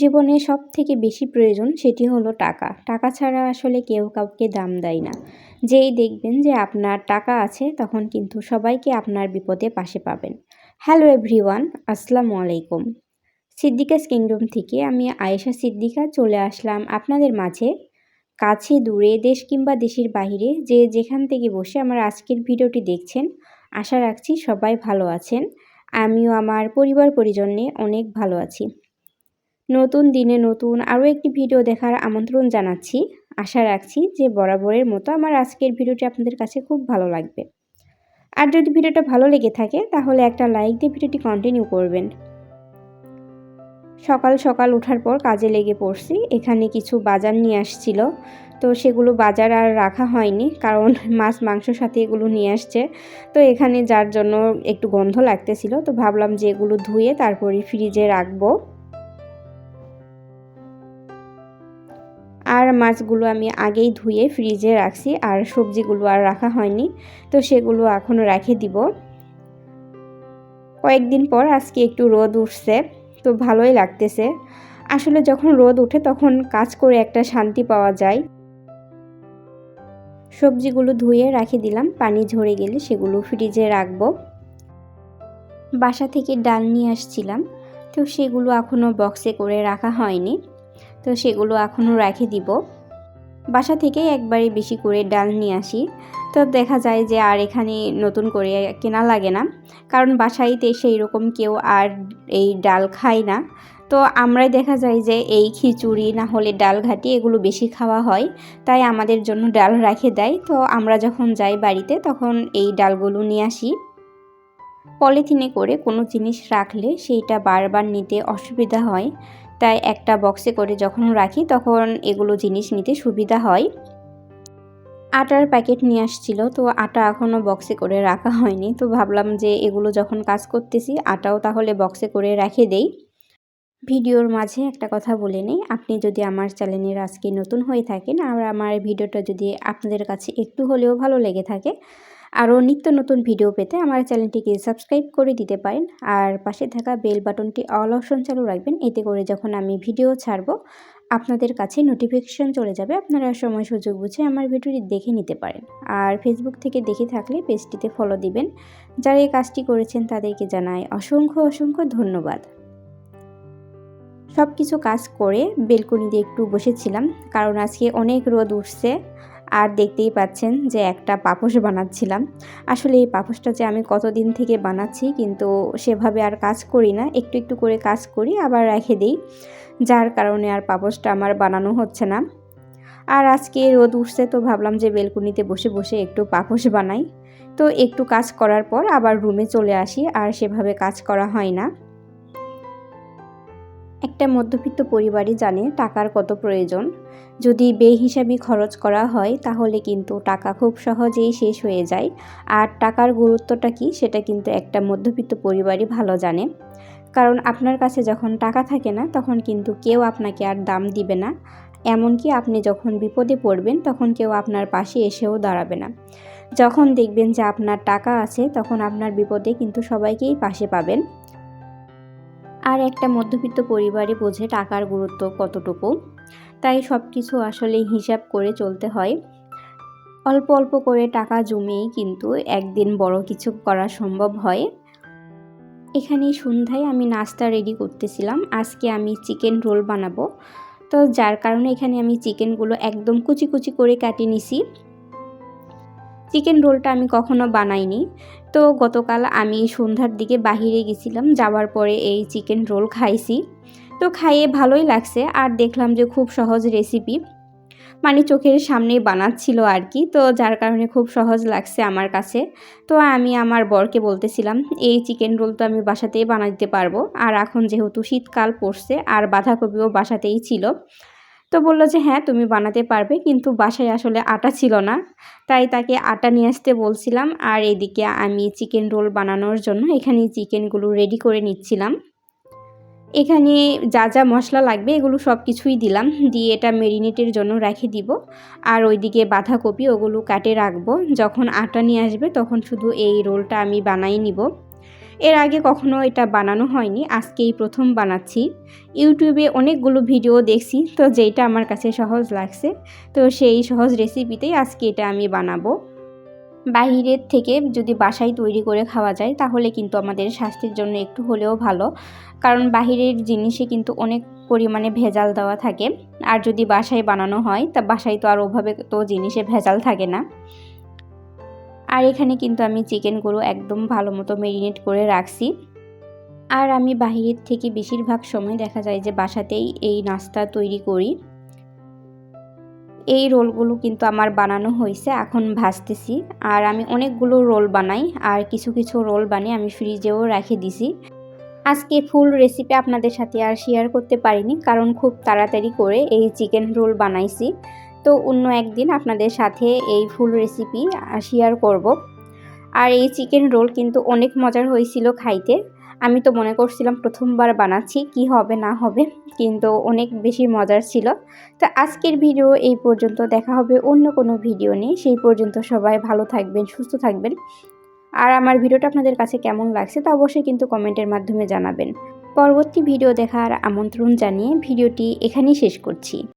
জীবনে সব থেকে বেশি প্রয়োজন সেটি হলো টাকা। টাকা ছাড়া আসলে কেউ কাউকে দাম দেয় না। যেই দেখবেন যে আপনার টাকা আছে, তখন কিন্তু সবাইকে আপনার বিপদে পাশে পাবেন। হ্যালো এভরিওয়ান, আসসালামু আলাইকুম। সিদ্দিকাস কিংডম থেকে আমি আয়েশা সিদ্দিকা চলে আসলাম আপনাদের মাঝে। কাছে, দূরে, দেশ কিংবা দেশের বাহিরে যে যেখান থেকে বসে আমার আজকের ভিডিওটি দেখছেন, আশা রাখছি সবাই ভালো আছেন। আমিও, আমার পরিবার পরিজনে অনেক ভালো আছি। নতুন দিনে নতুন আরও একটি ভিডিও দেখার আমন্ত্রণ জানাচ্ছি। আশা রাখছি যে বরাবরের মতো আমার আজকের ভিডিওটি আপনাদের কাছে খুব ভালো লাগবে। আর যদি ভিডিওটা ভালো লেগে থাকে, তাহলে একটা লাইক দিয়ে ভিডিওটি কন্টিনিউ করবেন। সকাল সকাল ওঠার পর কাজে লেগে পড়ছি। এখানে কিছু বাজার নিয়ে আসছিল। তো সেগুলো বাজার আর রাখা হয়নি, কারণ মাছ মাংসর সাথে এগুলো নিয়ে আসছে। তো এখানে যার জন্য একটু গন্ধ লাগতেছিল। তো ভাবলাম যে এগুলো ধুয়ে তারপরে ফ্রিজে রাখব। মাছগুলো আমি আগেই ধুয়ে ফ্রিজে রাখছি, আর সবজিগুলো আর রাখা হয়নি। তো সেগুলো এখনও রেখে দিব। কয়েকদিন পর আজকে একটু রোদ উঠছে, তো ভালোই লাগতেছে। আসলে যখন রোদ উঠে তখন কাজ করে একটা শান্তি পাওয়া যায়। সবজিগুলো ধুয়ে রাখে দিলাম, পানি ঝরে গেলে সেগুলো ফ্রিজে রাখব। বাসা থেকে ডাল নিয়ে আসছিলাম, তো সেগুলো এখনও বক্সে করে রাখা হয়নি। তো সেগুলো এখনও রেখে দিব। বাসা থেকে একবারে বেশি করে ডাল নিয়ে আসি। তো দেখা যায় যে আর এখানে নতুন করে কেনা লাগে না। কারণ বাসাইতে সেই রকম কেউ আর এই ডাল খায় না। তো আমরাই দেখা যায় যে এই খিচুড়ি না হলে ডাল ঘাটি এগুলো বেশি খাওয়া হয়। তাই আমাদের জন্য ডাল রেখে দেয়। তো আমরা যখন যাই বাড়িতে তখন এই ডালগুলো নিয়ে আসি। পলিথিনে করে কোনো জিনিস রাখলে সেইটা বারবার নিতে অসুবিধা হয়। তাই একটা বক্সে করে যখন রাখি তখন এগুলো জিনিস নিতে সুবিধা হয়। আটার প্যাকেট নিয়ে আসছিল, তো আটা এখনও বক্সে করে রাখা হয়নি। তো ভাবলাম যে এগুলো যখন কাজ করতেছি, আটাও তাহলে বক্সে করে রেখে দেই। ভিডিওর মাঝে একটা কথা বলে নিই, আপনি যদি আমার চ্যানেলের আজকে নতুন হয়ে থাকেন আর আমার ভিডিওটা যদি আপনাদের কাছে একটু হলেও ভালো লেগে থাকে আরও নিত্য নতুন ভিডিও পেতে আমার চ্যানেলটিকে সাবস্ক্রাইব করে দিতে পারেন। আর পাশে থাকা বেল বাটনটি অল অপশন চালু রাখবেন, এতে করে যখন আমি ভিডিও ছাড়বো, আপনাদের কাছে নোটিফিকেশন চলে যাবে। আপনারা সময় সুযোগ বুঝে আমার ভিডিওটি দেখে নিতে পারেন। আর ফেসবুক থেকে দেখে থাকলে পেজটিতে ফলো দিবেন। যারা এই কাজটি করেছেন তাদেরকে জানাই অসংখ্য অসংখ্য ধন্যবাদ। সব কিছু কাজ করে বেলকনিতে একটু বসেছিলাম, কারণ আজকে অনেক রোদ উঠছে। আর দেখতেই পাচ্ছেন যে একটা পাপোশ বানাচ্ছিলাম। আসলে এই পাপোশটা যে আমি কতদিন থেকে বানাচ্ছি কিন্তু সেভাবে আর কাজ করি না। একটু একটু করে কাজ করি, আবার রেখে দিই। যার কারণে আর পাপোশটা আমার বানানো হচ্ছে না। আর আজকে রোদ উঠছে তো ভাবলাম যে বেলকুনিতে বসে বসে একটু পাপোশ বানাই। তো একটু কাজ করার পর আবার রুমে চলে আসি, আর সেভাবে কাজ করা হয় না। একটা মধ্যবিত্ত পরিবারই জানে টাকার কত প্রয়োজন। যদি বেহিসাবি খরচ করা হয়, তাহলে কিন্তু টাকা খুব সহজেই শেষ হয়ে যায়। আর টাকার গুরুত্বটা কি, সেটা কিন্তু একটা মধ্যবিত্ত পরিবারই ভালো জানে। কারণ আপনার কাছে যখন টাকা থাকে না, তখন কিন্তু কেউ আপনাকে আর দাম দিবে না। এমনকি আপনি যখন বিপদে পড়বেন, তখন কেউ আপনার পাশে এসেও দাঁড়াবে না। যখন দেখবেন যে আপনার টাকা আছে, তখন আপনার বিপদে কিন্তু সবাইকেই পাশে পাবেন। আর একটা মধ্যবিত্ত পরিবারে বোঝে টাকার গুরুত্ব কতটুকু। তাই সব কিছু আসলে হিসাব করে চলতে হয়। অল্প অল্প করে টাকা জমিয়েই কিন্তু একদিন বড় কিছু করা সম্ভব হয়। এখানে সন্ধ্যায় আমি নাস্তা রেডি করতেছিলাম। আজকে আমি চিকেন রোল বানাবো। তো যার কারণে এখানে আমি চিকেনগুলো একদম কুচি কুচি করে কাটি নিছি। চিকেন রোলটা আমি কখনো বানাইনি। তো গতকাল আমি সন্ধ্যার দিকে বাহিরে গেছিলাম, যাওয়ার পরে এই চিকেন রোল খাইছি। তো খাইয়ে ভালোই লাগছে আর দেখলাম যে খুব সহজ রেসিপি। মানে চোখের সামনেই বানাচ্ছিল আর কি, তো যার কারণে খুব সহজ লাগছে আমার কাছে। তো আমি আমার বরকে বলতেছিলাম, এই চিকেন রোল তো আমি বাসাতেই বানাইতে পারব। আর এখন যেহেতু শীতকাল পড়ছে, আর বাঁধাকপিও বাসাতেই ছিল তো বলল যে হ্যাঁ তুমি বানাতে পারবে। কিন্তু বাসায় আসলে আটা ছিল না। তাই তাকে আটা নিয়ে আসতে বলছিলাম। আর এদিকে আমি চিকেন রোল বানানোর জন্য এখানে চিকেনগুলো রেডি করে নিচ্ছিলাম। এখানে যা যা মশলা লাগবে এগুলো সব কিছুই দিলাম। দিয়ে এটা মেরিনেটের জন্য রেখে দিব। আর ওইদিকে বাঁধাকপি ওগুলো কাটে রাখব। যখন আটা নিয়ে আসবে তখন শুধু এই রোলটা আমি বানাই নিব। এর আগে কখনো এটা বানানো হয়নি, আজকেই প্রথম বানাচ্ছি। ইউটিউবে অনেকগুলো ভিডিও দেখছি, তো যেইটা আমার কাছে সহজ লাগছে, তো সেই সহজ রেসিপিতেই আজকে এটা আমি বানাবো। বাহিরের থেকে যদি বাসায় তৈরি করে খাওয়া যায়, তাহলে কিন্তু আমাদের স্বাস্থ্যের জন্য একটু হলেও ভালো। কারণ বাহিরের জিনিসে কিন্তু অনেক পরিমাণে ভেজাল দেওয়া থাকে। আর যদি বাসায় বানানো হয়, তা বাসায় তো আর ওভাবে তো জিনিসে ভেজাল থাকে না। আর এখানে কিন্তু আমি চিকেনগুলো একদম ভালো মতো মেরিনেট করে রাখছি। আর আমি বাহিরের থেকে বেশিরভাগ সময় দেখা যায় যে বাসাতেই এই নাস্তা তৈরি করি। এই রোলগুলো কিন্তু আমার বানানো হয়েছে, এখন ভাজতেছি। আর আমি অনেকগুলো রোল বানাই, আর কিছু কিছু রোল বানিয়ে আমি ফ্রিজেও রেখে দিছি। আজকে ফুল রেসিপি আপনাদের সাথে আর শেয়ার করতে পারিনি, কারণ খুব তাড়াতাড়ি করে এই চিকেন রোল বানাইছি। তো অন্য একদিন আপনাদের সাথে এই ফুল রেসিপি শেয়ার করব। আর এই চিকেন রোল কিন্তু অনেক মজার হয়েছিল খাইতে। আমি তো মনে করছিলাম প্রথমবার বানাচ্ছি, কি হবে, না হবে, কিন্তু অনেক বেশি মজার ছিল। তো আজকের ভিডিও এই পর্যন্ত, দেখা হবে অন্য কোনো ভিডিও নিয়ে। সেই পর্যন্ত সবাই ভালো থাকবেন, সুস্থ থাকবেন। আর আমার ভিডিওটা আপনাদের কাছে কেমন লাগছে তা অবশ্যই কিন্তু কমেন্টের মাধ্যমে জানাবেন। পরবর্তী ভিডিও দেখার আমন্ত্রণ জানিয়ে ভিডিওটি এখানেই শেষ করছি।